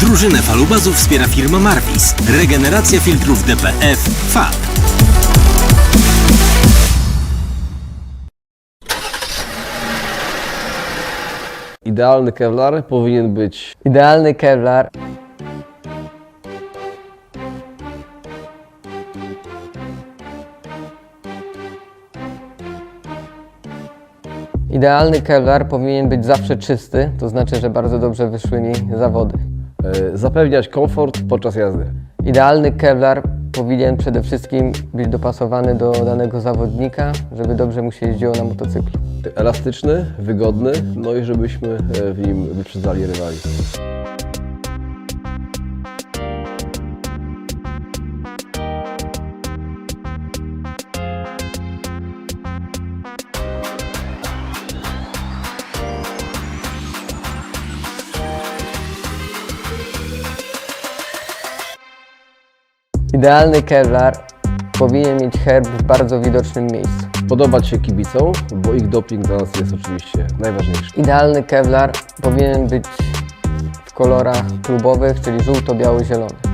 Drużynę falubazów wspiera firma Marvis. Regeneracja filtrów DPF FAB. Idealny kevlar powinien być Idealny Kevlar Idealny Kevlar powinien być zawsze czysty, to znaczy, że bardzo dobrze wyszły mi zawody. E, zapewniać komfort podczas jazdy. Idealny Kevlar powinien przede wszystkim być dopasowany do danego zawodnika, żeby dobrze mu się jeździło na motocyklu. Elastyczny, wygodny, no i żebyśmy e, w nim wyprzedzali rywali. Idealny Kevlar powinien mieć herb w bardzo widocznym miejscu. Podobać się kibicom, bo ich doping dla nas jest oczywiście najważniejszy. Idealny Kevlar powinien być w kolorach klubowych, czyli żółto-biało-zielony.